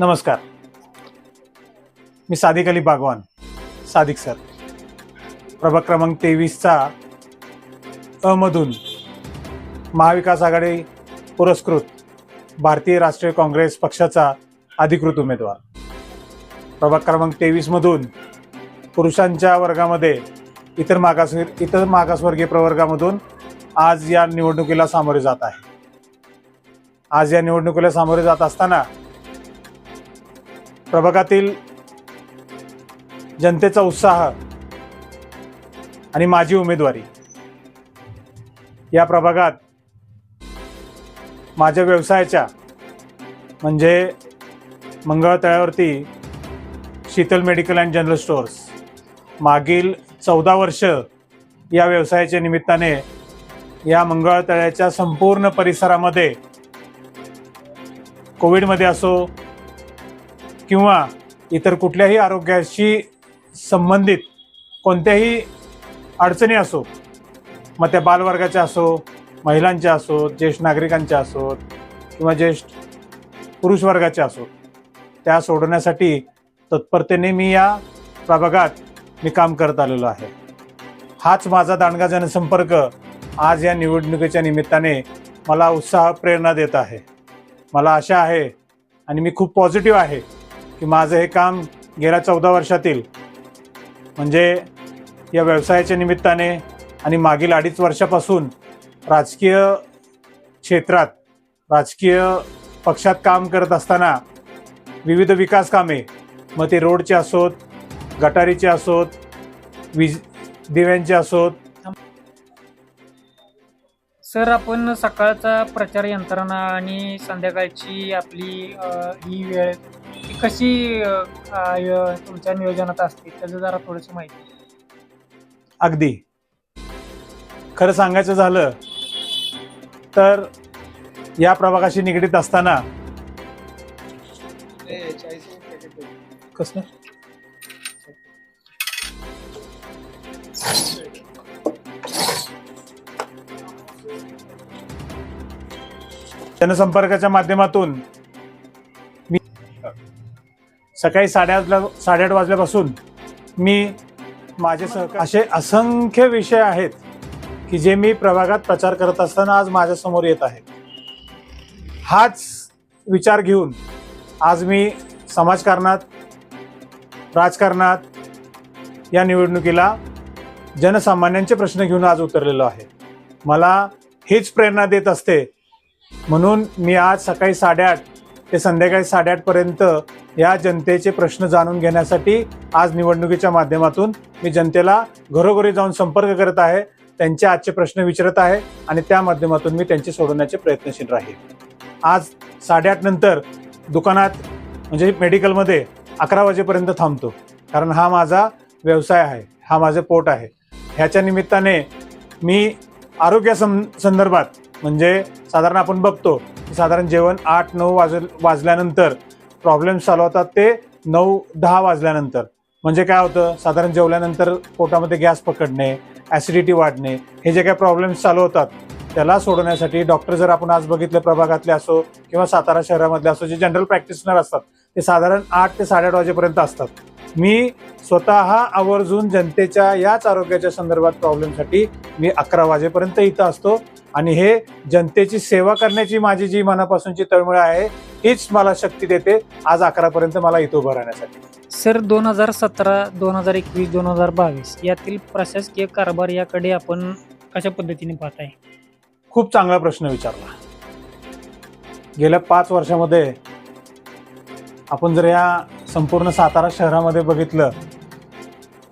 नमस्कार. मी सादिक अली बागवान सादिक सर. प्रभाग क्रमांक तेवीसचा अमधून महाविकास आघाडी पुरस्कृत भारतीय राष्ट्रीय काँग्रेस पक्षाचा अधिकृत उमेदवार. प्रभाग क्रमांक तेवीसमधून पुरुषांच्या वर्गामध्ये इतर मागास इतर मागासवर्गीय प्रवर्गामधून आज या निवडणुकीला सामोरे जात आहे. आज या निवडणुकीला सामोरे जात असताना प्रभागातील जनतेचा उत्साह आणि माझी उमेदवारी या प्रभागात माझ्या व्यवसायाच्या म्हणजे मंगळतळ्यावरती Sheetal medical and general stores मागील चौदा वर्ष या व्यवसायाच्या निमित्ताने या मंगळतळ्याच्या संपूर्ण परिसरामध्ये कोविडमध्ये असो किंवा इतर कुठल्याही आरोग्याशी संबंधित कोणत्याही अडचणी असो मग त्या बालवर्गाच्या असो महिलांच्या असोत ज्येष्ठ नागरिकांच्या असोत किंवा ज्येष्ठ पुरुष वर्गाच्या असोत त्या सोडवण्यासाठी तत्परतेने मी या प्रभागात मी काम करत आलेलो आहे. हाच माझा दांडगा जनसंपर्क आज या निवडणुकीच्या निमित्ताने मला उत्साह प्रेरणा देत आहे. मला आशा आहे आणि मी खूप पॉझिटिव्ह आहे. की माझं हे काम गेल्या चौदा वर्षातील म्हणजे या व्यवसायाच्या निमित्ताने आणि मागील अडीच वर्षापासून राजकीय क्षेत्रात राजकीय पक्षात काम करत असताना विविध विकास कामे मग ते रोडचे असोत गटारीचे असोत वीज दिव्यांचे असोत सर आपण सकाळचा प्रचार यंत्रणा आणि संध्याकाळची आपली ही वेळ ती कशी तुमच्या नियोजनात असते? त्याचं जरा थोडीशी माहिती अगदी. खरं सांगायचं झालं तर या प्रभागाशी निगडीत असताना कसं जनसंपर्काच्या माध्यमातून मी सकाळी साडेआठला साडेआठ वाजल्यापासून मी माझे सहकार असे असंख्य विषय आहेत की जे मी प्रभागात प्रचार करत असताना आज माझ्यासमोर येत आहेत. हाच विचार घेऊन आज मी समाजकारणात राजकारणात या निवडणुकीला जनसामान्यांचे प्रश्न घेऊन आज उतरलेलो आहे. मला हीच प्रेरणा देत असते म्हणून मी आज सकाळी साडेआठ ते संध्याकाळी साडेआठपर्यंत या जनतेचे प्रश्न जाणून घेण्यासाठी आज निवडणुकीच्या माध्यमातून मी जनतेला घरोघरी जाऊन संपर्क करत आहे त्यांचे आजचे प्रश्न विचारत आहे आणि त्या माध्यमातून मी त्यांचे सोडवण्याचे प्रयत्नशील राहील. आज साडेआठ नंतर दुकानात म्हणजे मेडिकलमध्ये अकरा वाजेपर्यंत थांबतो कारण हा माझा व्यवसाय आहे हा माझं पोट आहे. ह्याच्या निमित्ताने मी आरोग्या सं संदर्भात म्हणजे साधारण आपण बघतो साधारण जेवण आठ नऊ वाज वाजल्यानंतर प्रॉब्लेम चालू होतात ते नऊ दहा वाजल्यानंतर. म्हणजे काय होतं? साधारण जेवल्यानंतर पोटामध्ये गॅस पकडणे ॲसिडिटी वाढणे हे जे काही प्रॉब्लेम्स चालू होतात त्याला सोडवण्यासाठी डॉक्टर जर आपण आज बघितले प्रभागातले असो किंवा सातारा शहरामधले असो जे जनरल प्रॅक्टिशनर असतात ते साधारण आठ ते साडेआठ वाजेपर्यंत असतात. मी स्वतः आवर्जून जनतेच्या याच आरोग्याच्या संदर्भात प्रॉब्लेमसाठी मी अकरा वाजेपर्यंत इथं असतो. आणि हे जनतेची सेवा करण्याची माझी जी मनापासूनची तळमळ आहे हीच मला शक्ती देते. आज अकरापर्यंत मला इथं उभं राहण्यासाठी. सर दोन हजार सतरा दोन हजार एकवीस दोन हजार बावीस यातील प्रशासकीय कारभार याकडे आपण कशा पद्धतीने पाहताय? खूप चांगला प्रश्न विचारला. गेल्या पाच वर्षामध्ये आपण जर या संपूर्ण सातारा शहरामध्ये बघितलं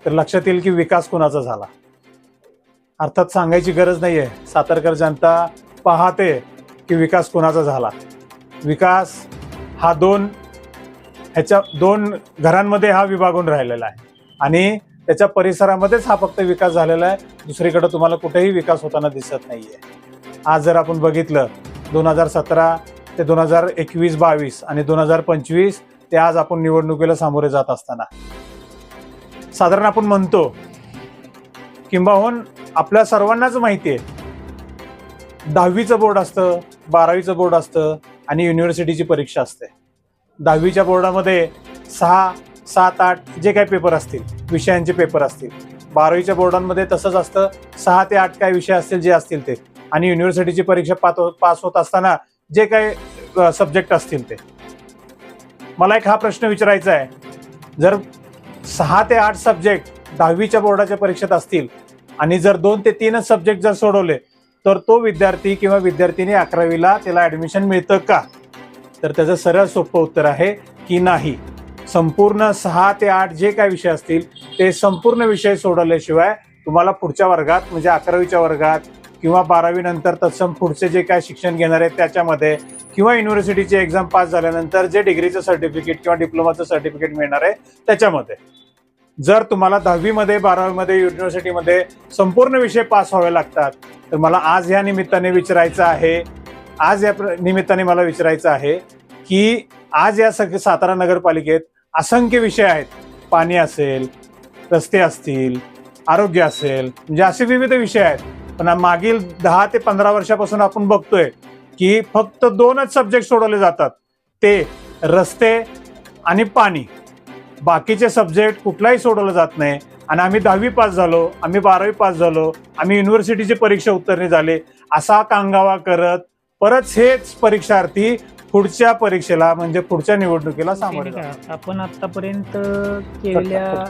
तर लक्षात येईल की विकास कुणाचा झाला? अर्थात सांगायची गरज नाही आहे सातारकर जनता पाहते की विकास कुणाचा झाला. विकास हा दोन ह्याच्या दोन घरांमध्ये हा विभागून राहिलेला आहे. आणि त्याच्या परिसरामध्येच हा फक्त विकास झालेला आहे. दुसरीकडे तुम्हाला कुठेही विकास होताना दिसत नाही आहे आज जर आपण बघितलं दोन हजार सतरा ते दोन हजार एकवीस बावीस आणि दोन हजार पंचवीस ते आज आपण निवडणुकीला सामोरे जात असताना. साधारण आपण म्हणतो किंबहुन आपल्या सर्वांनाच माहिती आहे दहावीचं बोर्ड असतं बारावीचं बोर्ड असतं आणि युनिव्हर्सिटीची परीक्षा असते. दहावीच्या बोर्डामध्ये सहा सात आठ जे काही पेपर असतील विषयांचे पेपर असतील बारावीच्या बोर्डांमध्ये तसंच असतं सहा ते आठ काय विषय असतील जे असतील ते. आणि युनिव्हर्सिटीची परीक्षा पात- हो, पास होत असताना जे काही सब्जेक्ट असतील ते. मला एक हा प्रश्न विचारायचा आहे. जर सहा ते आठ सब्जेक्ट दहावीच्या बोर्डाच्या परीक्षेत असतील. आणि जर दोन ते तीनच सब्जेक्ट जर सोडवले तर तो विद्यार्थी किंवा विद्यार्थिनी अकरावीला त्याला ऍडमिशन मिळतं का? तर त्याचं सरळ सोपं उत्तर आहे की नाही. संपूर्ण सहा ते आठ जे काय विषय असतील ते संपूर्ण विषय सोडवल्याशिवाय तुम्हाला पुढच्या वर्गात म्हणजे अकरावीच्या वर्गात किंवा बारावी नंतर तत्सम पुढचे जे काय शिक्षण घेणार आहेत त्याच्यामध्ये किंवा युनिव्हर्सिटीची एक्झाम पास झाल्यानंतर जे डिग्रीचं सर्टिफिकेट किंवा डिप्लोमाचं सर्टिफिकेट मिळणार आहे त्याच्यामध्ये. जर तुम्हाला दहावीमध्ये बारावीमध्ये युनिव्हर्सिटीमध्ये संपूर्ण विषय पास व्हावे लागतात तर मला आज या निमित्ताने विचारायचं आहे आज या प्र- निमित्ताने मला विचारायचं आहे की आज या सग सातारा नगरपालिकेत असंख्य विषय आहेत. पाणी असेल रस्ते असतील आरोग्य असेल म्हणजे असे विविध विषय आहेत. पण मागील दहा ते पंधरा वर्षापासून आपण बघतोय की फक्त दोनच सब्जेक्ट सोडवले जातात. ते रस्ते आणि पाणी. बाकीचे सब्जेक्ट कुठलाही सोडवलं जात नाही. आणि आम्ही दहावी पास झालो आम्ही बारावी पास झालो आम्ही युनिव्हर्सिटीची परीक्षा उत्तीर्ण झाले असा कांगावा करत परत हेच परीक्षार्थी पुढच्या परीक्षेला म्हणजे पुढच्या निवडणुकीला सामोरे. आपण आतापर्यंत केलेल्या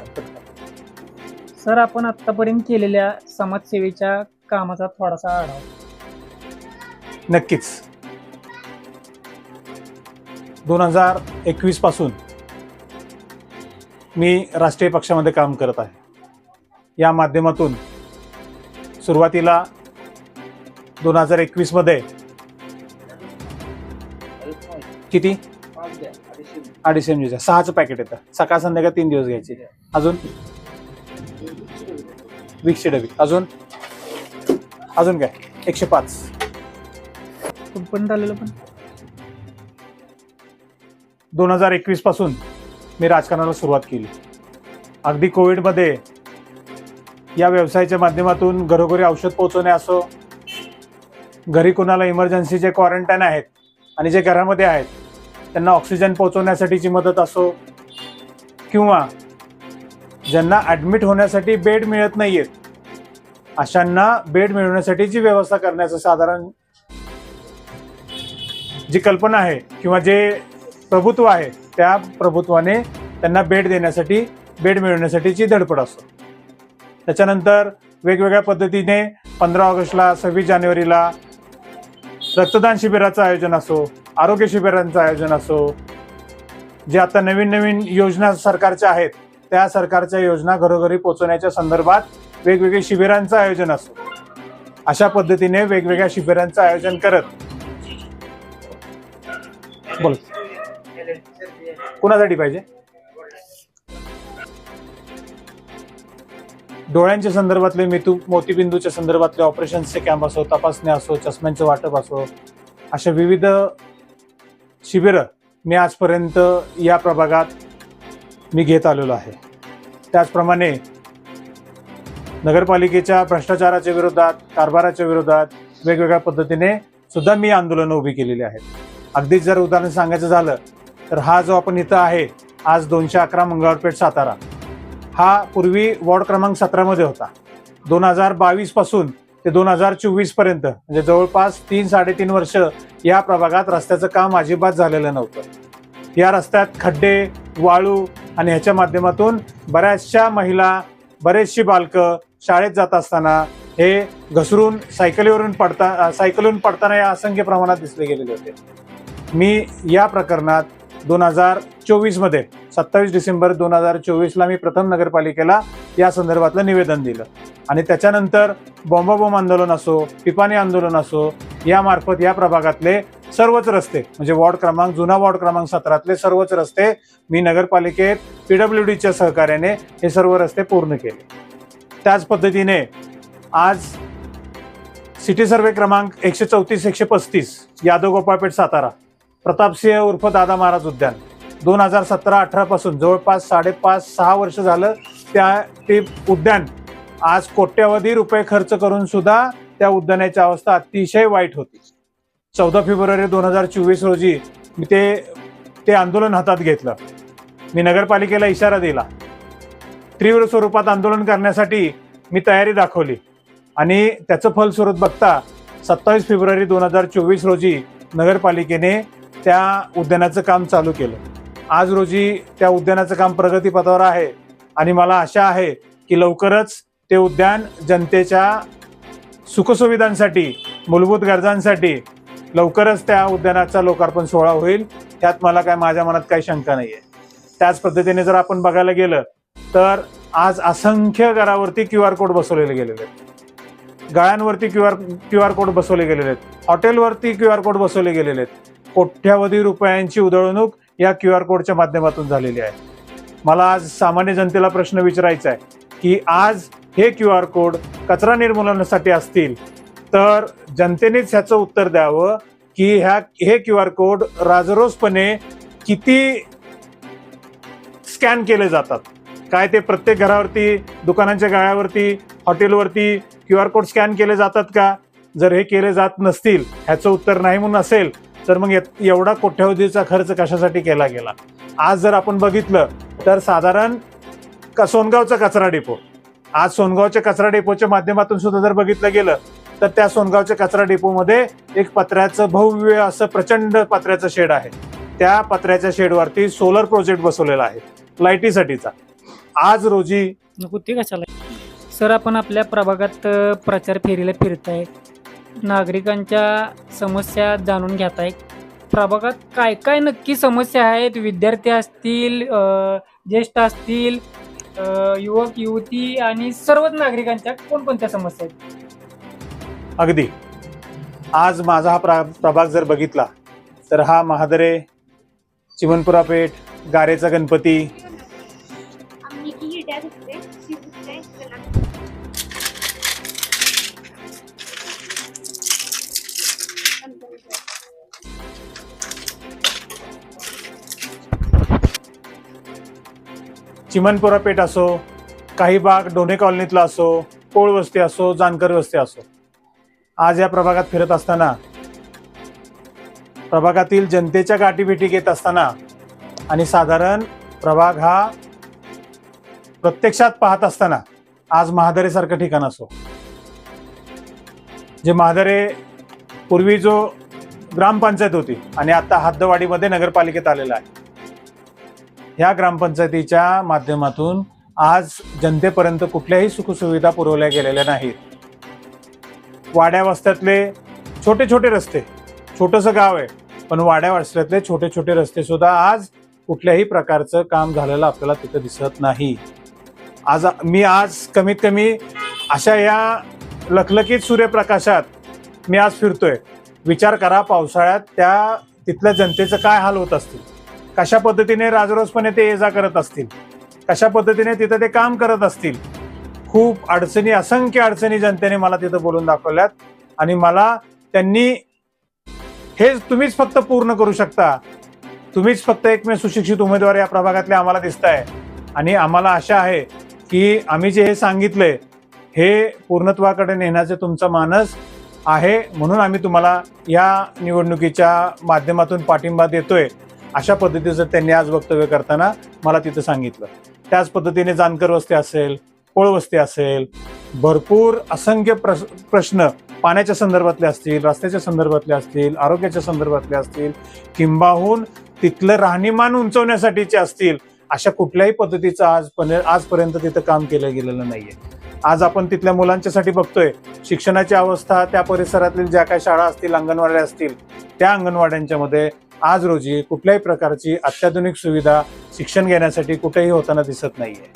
सर आपण आतापर्यंत केलेल्या समाजसेवेच्या कामाचा थोडासा आढावा. नक्कीच. दोन हजार एकवीसपासून. मी राष्ट्रीय पक्षामध्ये काम करत आहे. या माध्यमातून सुरुवातीला दोन हजार एकवीसमध्ये किती? अडीचशे एम जीच्या सहाचं पॅकेट येतं. सकाळ संध्याकाळ तीन दिवस घ्यायचे. अजून? वीसशे डबी. अजून? अजून काय? एकशे पाच. कुठपर्यंत आलेलं पण. दोन हजार एकवीसपासून मी राजकारणाला सुरुवात केली. अगदी कोविडमध्ये या व्यवसायाच्या माध्यमातून घरोघरी औषध पोहोचवणे असो घरी कोणाला इमर्जन्सीचे क्वारंटाईन आहेत आणि जे घरामध्ये आहेत त्यांना ऑक्सिजन पोहोचवण्यासाठीची मदत असो किंवा ज्यांना ॲडमिट होण्यासाठी बेड मिळत नाही आहेत अशांना बेड मिळवण्यासाठीची व्यवस्था करण्याचं साधारण जी कल्पना आहे किंवा जे प्रभुत्व आहे त्या प्रभुत्वाने त्यांना बेड देण्यासाठी बेड मिळवण्यासाठीची धडपड असतो. त्याच्यानंतर वेगवेगळ्या पद्धतीने पंधरा ऑगस्टला सव्वीस जानेवारीला रक्तदान शिबिराचं आयोजन असो आरोग्य शिबिरांचं आयोजन असो जे आता नवीन नवीन योजना सरकारच्या आहेत त्या सरकारच्या योजना घरोघरी पोहोचवण्याच्या संदर्भात वेगवेगळ्या शिबिरांचं आयोजन असो. अशा पद्धतीने वेगवेगळ्या शिबिरांचं आयोजन करत बोल. कुणासाठी पाहिजे? डोळ्यांच्या संदर्भातले मेतू मोतीबिंदूच्या संदर्भातले ऑपरेशन्सचे कॅम्प असो तपासणी असो चष्म्यांचं वाटप असो अशा विविध शिबिरं मी आजपर्यंत या प्रभागात मी घेत आलेलो आहे. त्याचप्रमाणे नगरपालिकेच्या भ्रष्टाचाराच्या विरोधात कारभाराच्या विरोधात वेगवेगळ्या पद्धतीने सुद्धा मी आंदोलनं उभी केलेली आहेत. अगदीच जर उदाहरण सांगायचं झालं तर हा जो आपण इथं आहे आज दोनशे अकरा मंगळवारपेठ सातारा हा पूर्वी वॉर्ड क्रमांक सतरामध्ये होता. दोन हजार बावीसपासून ते दोन हजार चोवीसपर्यंत म्हणजे जवळपास तीन साडेतीन वर्ष या प्रभागात रस्त्याचं काम अजिबात झालेलं नव्हतं. या रस्त्यात खड्डे वाळू आणि ह्याच्या माध्यमातून बऱ्याचशा महिला बरेचशी बालकं शाळेत जात असताना हे घसरून सायकलीवरून पडता सायकलवरून पडताना या असंख्य प्रमाणात दिसले गेलेले होते. मी या प्रकरणात दोन हजार चोवीसमध्ये सत्तावीस डिसेंबर दोन हजार चोवीसला मी प्रथम नगरपालिकेला या संदर्भातलं निवेदन दिलं. आणि त्याच्यानंतर बॉम्बाबॉम्ब आंदोलन असो पिपाणी आंदोलन असो यामार्फत या प्रभागातले सर्वच रस्ते म्हणजे वॉर्ड क्रमांक जुना वॉर्ड क्रमांक सतरातले सर्वच रस्ते मी नगरपालिकेत पीडब्ल्यू डीच्या सहकार्याने हे सर्व रस्ते पूर्ण केले. त्याच पद्धतीने आज सिटी सर्वे क्रमांक एकशे चौतीस एकशे पस्तीस यादव गोपाळपेठ सातारा प्रतापसिंह उर्फ दादा महाराज उद्यान. दोन हजार सतरा अठरापासून जवळपास साडेपाच सहा वर्ष झालं त्या ते उद्यान आज कोट्यवधी रुपये खर्च करून सुद्धा त्या उद्यानाची अवस्था अतिशय वाईट होती. चौदा फेब्रुवारी दोन हजार चोवीस रोजी मी ते ते आंदोलन हातात घेतलं. मी नगरपालिकेला इशारा दिला. तीव्र स्वरूपात आंदोलन करण्यासाठी मी तयारी दाखवली. आणि त्याचं फलस्वरूप बघता सत्तावीस फेब्रुवारी दोन हजार चोवीस रोजी नगरपालिकेने त्या उद्यानाचं काम चालू केलं. आज रोजी त्या उद्यानाचं काम प्रगतीपथावर आहे आणि मला आशा आहे की लवकरच ते उद्यान जनतेच्या सुखसुविधांसाठी मूलभूत गरजांसाठी लवकरच त्या उद्यानाचा लोकार्पण सोहळा होईल. त्यात मला काय माझ्या मनात काही शंका नाही आहे त्याच पद्धतीने जर आपण बघायला गेलं तर आज असंख्य घरावरती क्यू आर कोड बसवलेले गेलेले आहेत. गळ्यांवरती Q R Q R code बसवले गेलेले आहेत. हॉटेलवरती क्यू आर कोड बसवले गेलेले आहेत. कोट्यावधी रुपयांची उधळणूक या क्यू आर कोडच्या माध्यमातून झालेली आहे. मला आज सामान्य जनतेला प्रश्न विचारायचा आहे की आज हे क्यू आर कोड कचरा निर्मूलनासाठी असतील तर जनतेनेच ह्याचं उत्तर द्यावं की ह्या हे क्यू आर कोड राजरोसपणे किती स्कॅन केले जातात. काय ते प्रत्येक घरावरती दुकानांच्या गाळ्यावरती हॉटेलवरती क्यू आर कोड स्कॅन केले जातात का? जर हे केले जात नसतील ह्याचं उत्तर नाही म्हणून असेल तर मग एवढा कोट्यावधीचा खर्च कशासाठी केला गेला? आज जर आपण बघितलं तर साधारण क- सोनगावचा कचरा डेपो. आज सोनगावच्या कचरा डेपोच्या माध्यमातून सुद्धा जर बघितलं गेलं तर त्या सोनगावच्या कचरा डेपोमध्ये एक पत्र्याचं भव्य असं प्रचंड पत्र्याचं शेड आहे. त्या पत्र्याच्या शेडवरती सोलर प्रोजेक्ट बसवलेला आहे लाईटीसाठीचा. आज रोजी नको ते कशाला? सर आपण आपल्या प्रभागात प्रचार फेरीला फिरताय. नागरिकांच्या समस्या जाणून घेताय प्रभागात काय काय नक्की समस्या आहेत? विद्यार्थी असतील ज्येष्ठ असतील युवक युवती आणि सर्वच नागरिकांच्या कोणकोणत्या समस्या आहेत? अगदी. आज माझा हा प्रा प्रभाग जर बघितला तर हा महादरे चिमनपुरा पेठ गारेचा गणपती चिमनपुरा पेठ असो काही भाग डोणे कॉलनीतला असो कोळ वस्ती असो जानकर वस्ती असो. आज या प्रभागात फिरत असताना प्रभागातील जनतेच्या गाठीभेटी घेत असताना आणि साधारण प्रभाग हा प्रत्यक्षात पाहत असताना आज महादरेसारखं ठिकाण असो. जे महादरे पूर्वी जो ग्रामपंचायत होती आणि आता हद्दवाडीमध्ये नगरपालिकेत आलेला आहे. ह्या ग्रामपंचायतीच्या माध्यमातून आज जनतेपर्यंत कुठल्याही सुखसुविधा पुरवल्या गेलेल्या नाहीत. वाड्या वस्त्यातले छोटे छोटे रस्ते छोटंसं गाव आहे पण वाड्या वस्त्यातले छोटे छोटे रस्ते सुद्धा आज कुठल्याही प्रकारचं काम झालेलं आपल्याला तिथं दिसत नाही. आज मी आज कमीत कमी अशा या लखलखीत सूर्यप्रकाशात मी आज फिरतोय. विचार करा पावसाळ्यात त्या तिथल्या जनतेचं काय हाल होत असतील? कशा पद्धतीने राजरोसपणे ते ये जा करत असतील? कशा पद्धतीने तिथं ते काम करत असतील? खूप अडचणी असंख्य अडचणी जनतेने मला तिथं बोलून दाखवल्यात. आणि मला त्यांनी हे तुम्हीच फक्त पूर्ण करू शकता. तुम्हीच फक्त एकमेव सुशिक्षित उमेदवार या प्रभागातले आम्हाला दिसत आहे आणि आम्हाला आशा आहे की आम्ही जे हे सांगितलंय हे पूर्णत्वाकडे नेण्याचे तुमचा मानस आहे म्हणून आम्ही तुम्हाला या निवडणुकीच्या माध्यमातून पाठिंबा देतोय. अशा पद्धतीचं त्यांनी आज वक्तव्य करताना मला तिथं सांगितलं. त्याच पद्धतीने जानकर वस्ती असेल कोळ वस्ती असेल भरपूर असंख्य प्रश प्रश्न पाण्याच्या संदर्भातले असतील रस्त्याच्या संदर्भातले असतील आरोग्याच्या संदर्भातले असतील किंबाहून तिथलं राहणीमान उंचवण्यासाठीचे असतील अशा कुठल्याही पद्धतीचं आज आजपर्यंत तिथं काम केलं गेलेलं नाहीये. आज आपण तिथल्या मुलांच्यासाठी बघतोय शिक्षणाची अवस्था त्या परिसरातील ज्या काही शाळा असतील अंगणवाड्या असतील त्या अंगणवाड्यांच्या मध्ये आज रोजी कुठल्याही प्रकारची अत्याधुनिक सुविधा शिक्षण घेण्यासाठी कुठेही होताना दिसत नाहीये.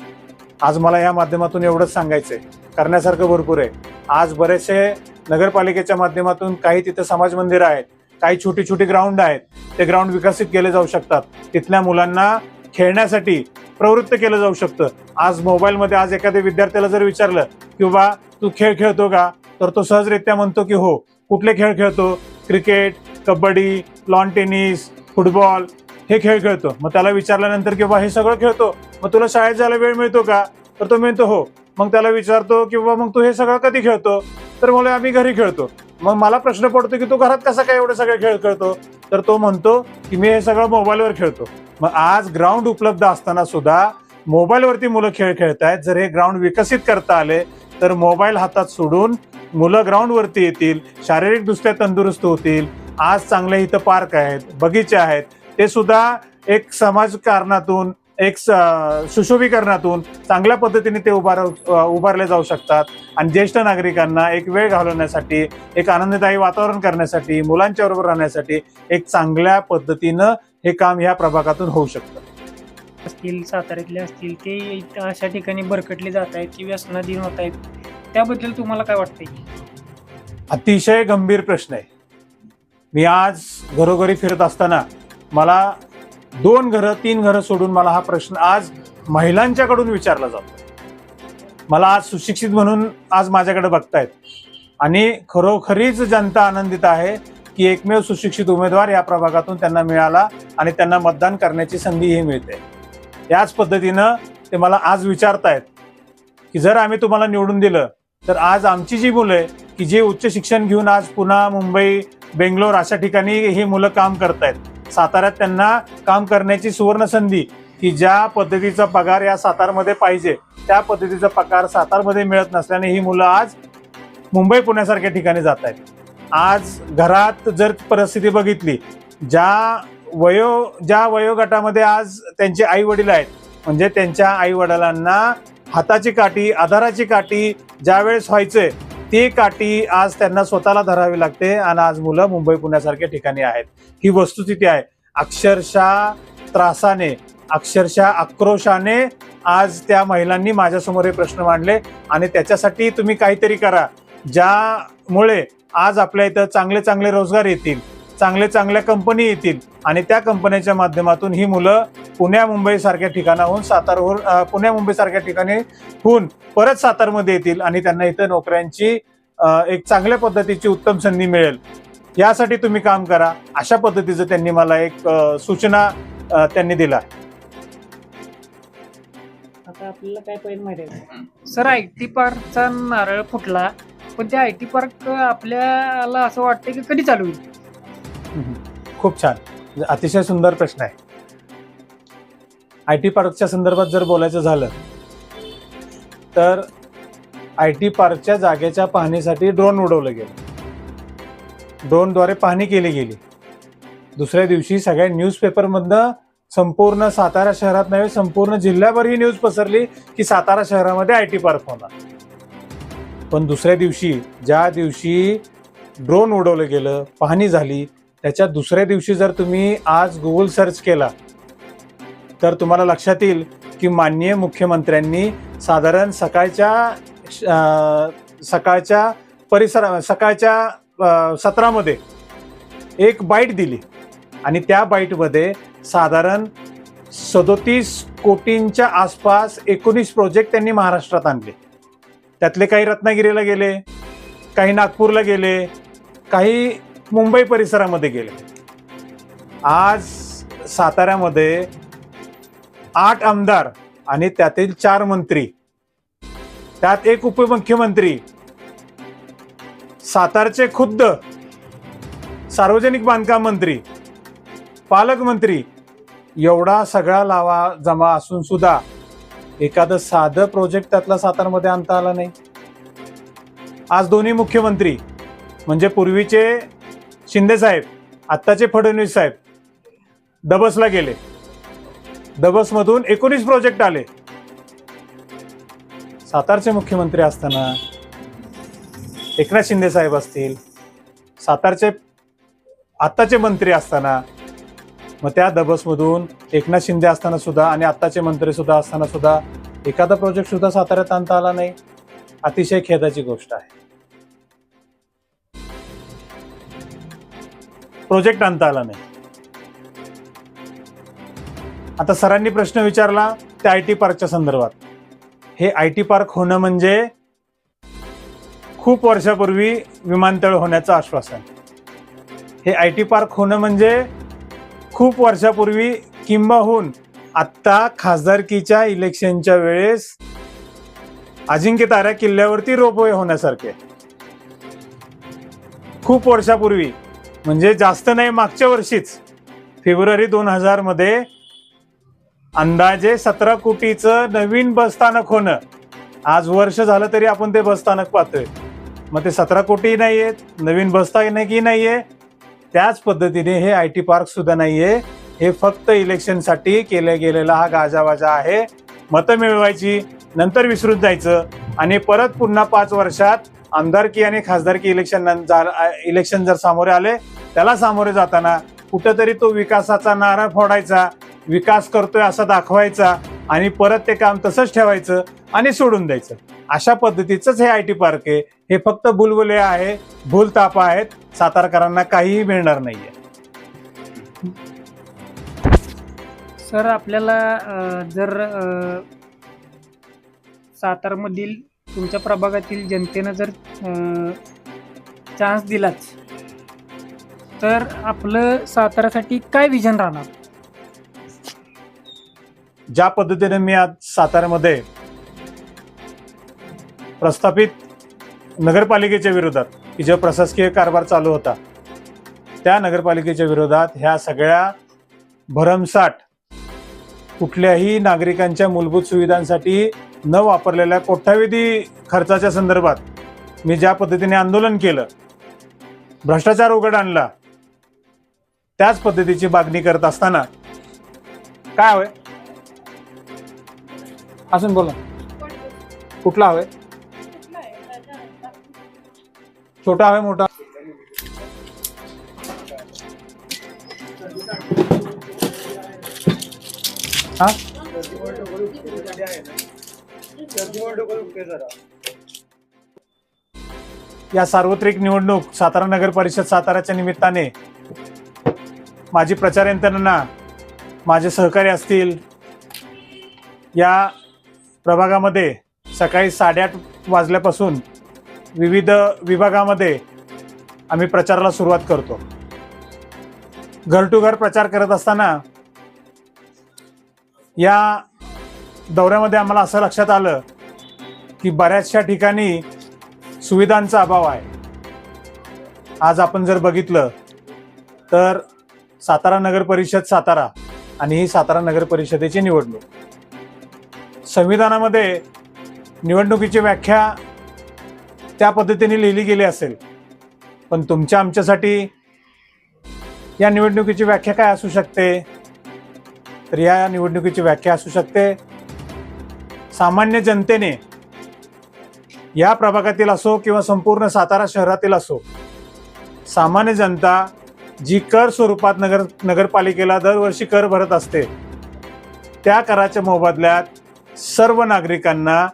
आज मला या माध्यमातून एवढंच सांगायचंय. करण्यासारखं भरपूर आहे. आज बरेचसे नगरपालिकेच्या माध्यमातून काही तिथं समाज मंदिर आहेत काही छोटी छोटी ग्राउंड आहेत. ते ग्राउंड विकसित केले जाऊ शकतात. तिथल्या मुलांना खेळण्यासाठी प्रवृत्त केलं जाऊ शकतं. आज मोबाईलमध्ये आज एखाद्या विद्यार्थ्याला जर विचारलं किंवा तू खेळ खेळतो का? तर तो सहजरित्या म्हणतो की हो कुठले खेळ खेळतो? Cricket kabaddi lawn tennis football हे खेळ खेळतो. मग त्याला विचारल्यानंतर की बाबा हे सगळं खेळतो. मग तुला शाळेत जायला वेळ मिळतो का? तर तो म्हणतो हो. मग त्याला विचारतो की बाबा मग तू हे सगळं कधी खेळतो? तर मला आम्ही घरी खेळतो. मग मला प्रश्न पडतो की तू घरात कसा काय एवढे सगळे खेळ खेळतो? तर तो म्हणतो की मी हे सगळं मोबाईलवर खेळतो. मग आज ग्राउंड उपलब्ध असताना सुद्धा मोबाईलवरती मुलं खेळ खेळत आहेत जर हे ग्राउंड विकसित करता आले तर मोबाईल हातात सोडून मुलं ग्राउंडवरती येतील शारीरिकदृष्ट्या तंदुरुस्त होतील आज चांगले इथं पार्क आहेत बगीचे आहेत. ते सुद्धा एक समाजकारणातून एक सुशोभीकरणातून चांगल्या पद्धतीने ते उभार उभारले जाऊ शकतात. आणि ज्येष्ठ नागरिकांना एक वेळ घालवण्यासाठी एक आनंददायी वातावरण करण्यासाठी मुलांच्या बरोबर राहण्यासाठी एक चांगल्या पद्धतीनं हे काम ह्या प्रभागातून होऊ शकतं. असतील साताऱ्यातले असतील ते अशा ठिकाणी भरकटले जात आहेत की व्यसनाधीन होत आहेत. त्याबद्दल तुम्हाला काय वाटतंय? अतिशय गंभीर प्रश्न आहे. मी आज घरोघरी फिरत असताना मला दोन घरं तीन घरं सोडून मला हा प्रश्न आज महिलांच्याकडून विचारला जातो मला आज सुशिक्षित म्हणून आज माझ्याकडे बघतायत. आणि खरोखरीच जनता आनंदित आहे की एकमेव सुशिक्षित उमेदवार या प्रभागातून त्यांना मिळाला आणि त्यांना मतदान करण्याची संधीही मिळते. याच पद्धतीनं ते मला आज विचारतायत की जर आम्ही तुम्हाला निवडून दिलं तर आज आमची जी मुलं आहे की जे उच्च शिक्षण घेऊन आज पुन्हा मुंबई बेंगलोर अशा ठिकाणी ही मुलं काम करतायत. साताऱ्यात त्यांना काम करण्याची सुवर्ण संधी की ज्या पद्धतीचा पगार या सातारमध्ये पाहिजे त्या पद्धतीचा पगार सातारमध्ये मिळत नसल्याने ही मुलं आज मुंबई पुण्यासारख्या ठिकाणी जात आहेत आज घरात जर परिस्थिती बघितली ज्या वयो ज्या वयोगटामध्ये आज त्यांचे आई वडील आहेत म्हणजे त्यांच्या आई वडिलांना हाताची काठी आधाराची काठी ज्यावेळेस व्हायचंय ती काठी आज त्यांना स्वतःला धरावी लागते आणि आज मुलं मुंबई पुण्यासारख्या ठिकाणी आहेत. ही वस्तुस्थिती आहे. अक्षरशः त्रासाने अक्षरशः आक्रोशाने आज त्या महिलांनी माझ्यासमोर हे प्रश्न मांडले आणि त्याच्यासाठी तुम्ही काहीतरी करा. ज्यामुळे आज आपल्या इथं चांगले चांगले रोजगार येतील. चांगले चांगल्या कंपनी येतील. आणि त्या कंपन्यांच्या माध्यमातून ही मुलं पुण्या मुंबई सारख्या ठिकाणाहून सातारहून हो- पुण्या मुंबई सारख्या ठिकाणी होऊन परत सातारमध्ये येतील आणि त्यांना इथं नोकऱ्यांची एक चांगल्या पद्धतीची उत्तम संधी मिळेल. यासाठी तुम्ही काम करा. अशा पद्धतीचं त्यांनी मला एक सूचना त्यांनी दिला. आता आपल्याला काय पाहिजे माहिती आहे? सर आय टी पार्कचा नारळ फुटला पण त्या आय टी पार्क आपल्याला असं वाटतं की कधी चालू होईल? खूप छान. म्हणजे अतिशय सुंदर प्रश्न आहे. आय टी पार्कच्या संदर्भात जर बोलायचं झालं तर आय टी पार्कच्या जागेच्या पाहणीसाठी ड्रोन उडवलं गेलं. ड्रोनद्वारे पाहणी केली गेली. दुसऱ्या दिवशी सगळ्या न्यूजपेपरमधनं संपूर्ण सातारा शहरात नव्हे संपूर्ण जिल्ह्याभर ही न्यूज पसरली की सातारा शहरामध्ये आय टी पार्क होणार. पण दुसऱ्या दिवशी ज्या दिवशी ड्रोन उडवलं गेलं पाहणी झाली त्याच्या दुसऱ्या दिवशी जर तुम्ही आज गुगल सर्च केला तर तुम्हाला लक्षात येईल की माननीय मुख्यमंत्र्यांनी साधारण सकाळच्या सकाळच्या परिसरा सकाळच्या सत्रामध्ये एक बाईट दिली. आणि त्या बाईटमध्ये साधारण सदोतीस कोटींच्या आसपास एकोणीस प्रोजेक्ट त्यांनी महाराष्ट्रात आणले. त्यातले काही रत्नागिरीला गेले काही नागपूरला गेले काही मुंबई परिसरामध्ये गेले. आज साताऱ्यामध्ये आठ आमदार आणि त्यातील चार मंत्री. त्यात एक उपमुख्यमंत्री सातारचे खुद्द सार्वजनिक बांधकाम मंत्री पालकमंत्री एवढा सगळा लावा जमा असून सुद्धा एखादं साधं प्रोजेक्ट त्यातला सातारमध्ये आणता आला नाही. आज दोन्ही मुख्यमंत्री म्हणजे पूर्वीचे शिंदे साहेब आत्ताचे फडणवीस साहेब दबसला गेले. दबसमधून एकोणीस प्रोजेक्ट आले. सातारचे मुख्यमंत्री असताना एकनाथ शिंदे साहेब असतील सातारचे आत्ताचे मंत्री असताना मग त्या दबसमधून एकनाथ शिंदे असताना सुद्धा आणि आत्ताचे मंत्री सुद्धा असताना सुद्धा एखादा प्रोजेक्ट सुद्धा साताऱ्यात आणता आला नाही. अतिशय खेदाची गोष्ट आहे. प्रोजेक्ट आणता आला नाही. आता सरांनी प्रश्न विचारला त्या आय टी पार्कच्या संदर्भात. हे आय टी पार्क होणं म्हणजे खूप वर्षापूर्वी विमानतळ होण्याचं आश्वासन. हे आय टी पार्क होणं म्हणजे खूप वर्षापूर्वी किंबाहून आत्ता खासदारकीच्या इलेक्शनच्या वेळेस अजिंक्य तारा किल्ल्यावरती रोपवे होण्यासारखे. खूप वर्षापूर्वी म्हणजे जास्त नाही मागच्या वर्षीच. फेब्रुवारी दोन हजारमध्ये अंदाजे सतरा कोटीचं नवीन बसस्थानक होणं. आज वर्ष झालं तरी आपण ते बसस्थानक पाहतोय. मग ते सतरा कोटी आहेत नवीन बसस्थानकही आहे त्याच पद्धतीने हे आय टी पार्क सुद्धा आहे हे फक्त इलेक्शनसाठी केल्या गेलेला हा गाजावाजा आहे. मतं मिळवायची नंतर विसरून जायचं आणि परत पुन्हा पाच वर्षात आमदारकी आणि खासदारकी इलेक्शन जा- इलेक्शन जर सामोरे आले त्याला सामोरे जाताना कुठंतरी तो विकासाचा नारा फोडायचा विकास करतोय असं दाखवायचा आणि परत ते काम तसंच ठेवायचं आणि सोडून द्यायचं. अशा पद्धतीचंच हे आय टी पार्क आहे. हे फक्त बुलबुले आहे भूलताप आहेत सातारकरांना काहीही मिळणार नाहीये. सर आपल्याला जर सातारमधील तुमच्या प्रभागातील जनतेनं जर चान्स दिलाच तर आपलं साताऱ्यासाठी काय विजन राहणार? ज्या पद्धतीने मी आज साताऱ्यामध्ये प्रस्थापित नगरपालिकेच्या विरोधात की जो प्रशासकीय कारभार चालू होता त्या नगरपालिकेच्या विरोधात ह्या सगळ्या भरमसाठ कुठल्याही नागरिकांच्या मूलभूत सुविधांसाठी न वापरलेल्या कोट्यावधी खर्चाच्या संदर्भात मी ज्या पद्धतीने आंदोलन केलं भ्रष्टाचार उघड आणला त्याच पद्धतीची मागणी करत असताना काय हवंय? अजून बोला. कुठला हवंय? छोटा हवे मोठा? हा? या सार्वत्रिक निवडणूक सातारा नगर परिषद साताराच्या निमित्ताने माझी प्रचार यंत्रणा माझे सहकारी असतील. या प्रभागामध्ये सकाळी साडेआठ वाजल्यापासून विविध विभागामध्ये आम्ही प्रचाराला सुरुवात करतो. घर टू घर प्रचार करत असताना या दौऱ्यामध्ये आम्हाला असं लक्षात आलं की बऱ्याचशा ठिकाणी सुविधांचा अभाव आहे. आज आपण जर बघितलं तर सातारा नगर परिषद सातारा आणि ही सातारा नगर परिषदेची निवडणूक. संविधानामध्ये निवडणुकीची व्याख्या त्या पद्धतीने लिहिली गेली असेल. पण तुमच्या आमच्यासाठी या निवडणुकीची व्याख्या काय असू शकते? तर या निवडणुकीची व्याख्या असू शकते. सामान्य जनतेने या प्रभागातील असो किंवा संपूर्ण सातारा शहरातील असो सामान्य जनता जी कर स्वरूपात नगर नगरपालिकेला दरवर्षी कर भरत असते त्या कराच्या मोबदल्यात सर्व नागरिकांना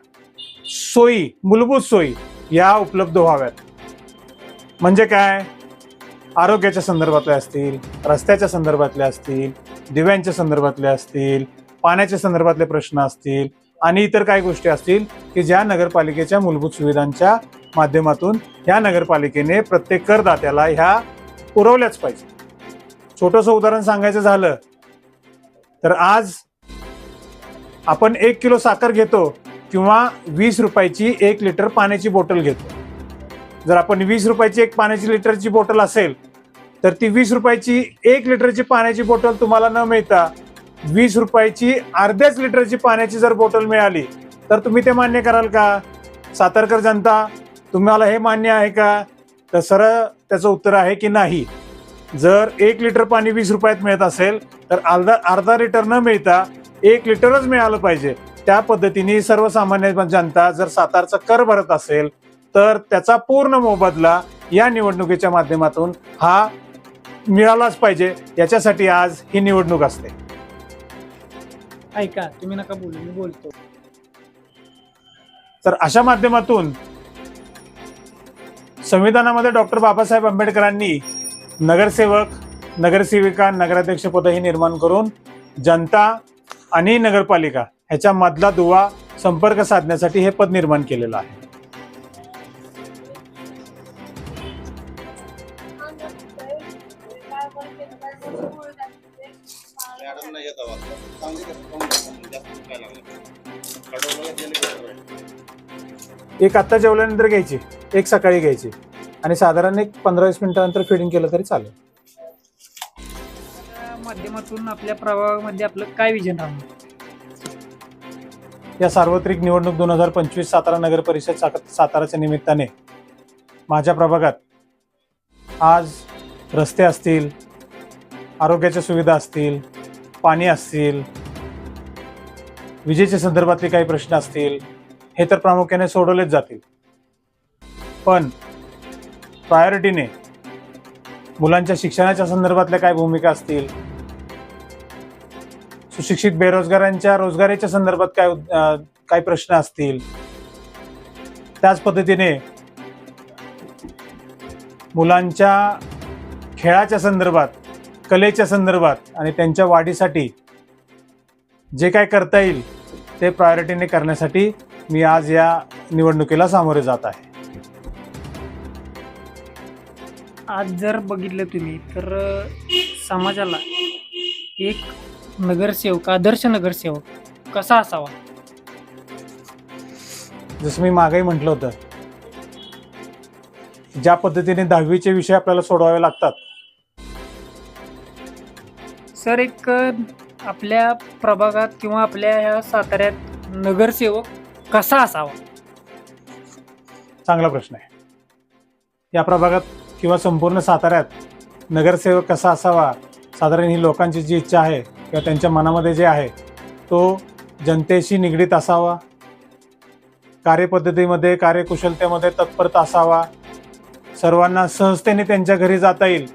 सोयी मूलभूत सोयी या उपलब्ध व्हाव्यात. म्हणजे काय? आरोग्याच्या संदर्भातल्या असतील रस्त्याच्या संदर्भातल्या असतील दिव्यांच्या संदर्भातल्या असतील पाण्याच्या संदर्भातले प्रश्न असतील आणि इतर काही गोष्टी असतील की ज्या नगरपालिकेच्या मूलभूत सुविधांच्या माध्यमातून या नगरपालिकेने प्रत्येक करदात्याला ह्या पुरवल्याच पाहिजे. छोटंसं उदाहरण सांगायचं झालं तर आज आपण एक किलो साखर घेतो किंवा वीस रुपयाची एक लिटर पाण्याची बॉटल घेतो. जर आपण वीस रुपयाची एक पाण्याची लिटरची बॉटल असेल तर ती वीस रुपयाची एक लिटरची पाण्याची बॉटल तुम्हाला न मिळता वीस रुपयाची अर्ध्याच लिटरची पाण्याची जर बॉटल मिळाली तर तुम्ही ते मान्य कराल का? सातारकर जनता तुम्हाला हे मान्य आहे का? तर सरळ त्याचं उत्तर आहे की नाही. जर एक लिटर पाणी वीस रुपयात मिळत असेल तर अर्धा अर्धा लिटर न मिळता एक लिटरच मिळालं पाहिजे. त्या पद्धतीने सर्वसामान्य जनता जर सातारचा कर भरत असेल तर त्याचा पूर्ण मोबदला या निवडणुकीच्या माध्यमातून हा मिळालाच पाहिजे. याच्यासाठी आज ही निवडणूक असते. ऐका तुम्ही नका बोलू मी बोलतो. तर अशा माध्यमातून संविधानामध्ये डॉक्टर बाबासाहेब आंबेडकरांनी नगरसेवक नगरसेविका नगराध्यक्ष पदही निर्माण करून जनता आणि नगरपालिका ह्याच्या मधला दुवा संपर्क साधण्यासाठी हे पद निर्माण केलेलं आहे. एक आत्ता जेवल्यानंतर घ्यायची एक सकाळी घ्यायची. आणि साधारण एक पंधरा वीस मिनिटानंतर फिडिंग केलं तरी चालेल. माध्यमातून आपल्या प्रभागामध्ये आपलं काय विजन राहणार? या सार्वत्रिक निवडणूक दोन हजार पंचवीस सातारा नगर परिषद साक- साताराच्या निमित्ताने माझ्या प्रभागात आज रस्ते असतील आरोग्याच्या सुविधा असतील पाणी असतील विजेच्या संदर्भातले काही प्रश्न असतील हे तर प्रामुख्याने सोडवलेच जातील. पण प्रायोरिटीने मुलांच्या शिक्षणाच्या संदर्भातल्या काय भूमिका असतील? सुशिक्षित बेरोजगारांच्या रोजगारीच्या संदर्भात काय काय प्रश्न असतील? त्याच पद्धतीने मुलांच्या खेळाच्या संदर्भात कलेच्या संदर्भात आणि त्यांच्या वाढीसाठी जे काय करता येईल ते प्रायोरिटीने करण्यासाठी मी आज या निवडणुकीला सामोरे जात आहे. आज जर बघितलं तुम्ही तर समाजाला एक नगरसेवक आदर्श नगरसेवक कसा असावा? जसं मी मागेही म्हटलं होतं ज्या पद्धतीने दहावीचे विषय आपल्याला सोडवावे लागतात. सर एक आपल्या प्रभागात किंवा आपल्या ह्या साताऱ्यात नगरसेवक कसा असावा? चांगला प्रश्न आहे. या प्रभागात किंवा संपूर्ण साताऱ्यात नगरसेवक कसा असावा? साधारण ही लोकांची जी इच्छा आहे किंवा त्यांच्या मनामध्ये जे आहे तो जनतेशी निगडीत असावा? कार्यपद्धतीमध्ये कार्यकुशलतेमध्ये तत्परता असावा? सर्वांना सहजतेने त्यांच्या घरी जाता येईल.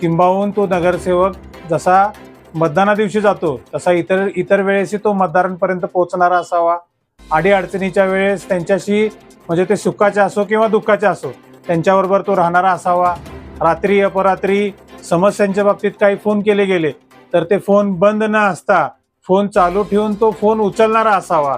किंबाहून तो नगरसेवक जसा मतदाना दिवशी जातो तसा इतर इतर वेळेशी तो मतदारांपर्यंत पोहोचणारा असावा? अडीअडचणीच्या वेळेस त्यांच्याशी म्हणजे ते सुखाचे असो किंवा दुःखाचे असो त्यांच्याबरोबर तो राहणारा असावा. रात्री अपरात्री समस्यांच्या बाबतीत काही फोन केले गेले तर ते फोन बंद न असता फोन चालू ठेवून तो फोन उचलणारा असावा.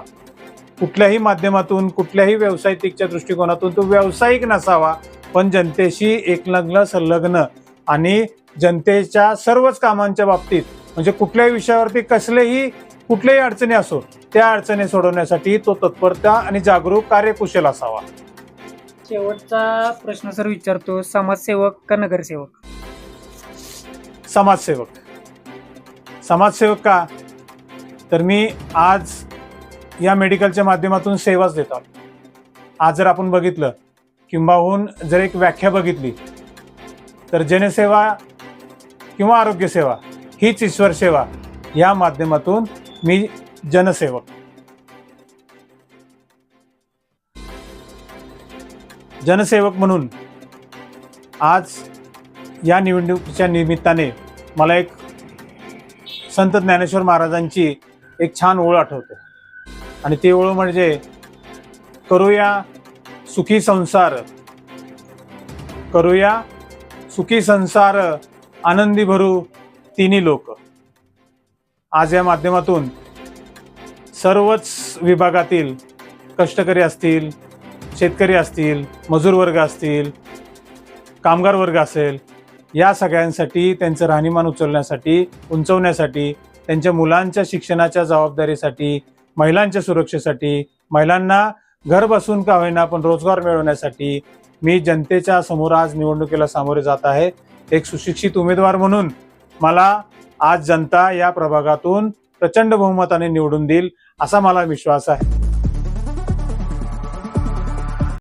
कुठल्याही माध्यमातून कुठल्याही व्यावसायिकच्या दृष्टिकोनातून तो व्यावसायिक नसावा पण जनतेशी एकलग्न संलग्न आणि जनतेच्या सर्वच कामांच्या बाबतीत म्हणजे कुठल्याही विषयावरती कसलेही कुठल्याही अडचणी असो त्या अडचणी सोडवण्यासाठी तो तत्परता आणि जागरूक कार्यकुशल असावा. शेवटचा प्रश्न सर विचारतो समाजसेवक का नगरसेवक? समाजसेवक. समाजसेवक का? तर मी आज या मेडिकलच्या माध्यमातून सेवाच देतो आज जर आपण बघितलं किंबाहून जर एक व्याख्या बघितली तर जनसेवा किंवा आरोग्यसेवा हीच ईश्वर सेवा या माध्यमातून मी जनसेवक. जनसेवक म्हणून आज या निवडणुकीच्या निमित्ताने मला एक संत ज्ञानेश्वर महाराजांची एक छान ओळ आठवते. आणि ती ओळ म्हणजे करूया सुखी संसार करूया सुखी संसार आनंदी भरू तिन्ही लोक. आज या माध्यमातून सर्वच विभागातील कष्टकरी असतील शेतकरी असतील मजूर वर्ग असतील कामगार वर्ग असेल या सगळ्यांसाठी त्यांचं राहणीमान उचलण्यासाठी उंचवण्यासाठी त्यांच्या मुलांच्या शिक्षणाच्या जबाबदारीसाठी महिलांच्या सुरक्षेसाठी महिलांना घर बसून का होईना पण रोजगार मिळवण्यासाठी मी जनतेच्या समोर आज निवडणुकीला सामोरे जात आहे. एक सुशिक्षित उमेदवार म्हणून मला आज जनता या प्रभागातून प्रचंड बहुमताने निवडून देईल असा मला विश्वास आहे.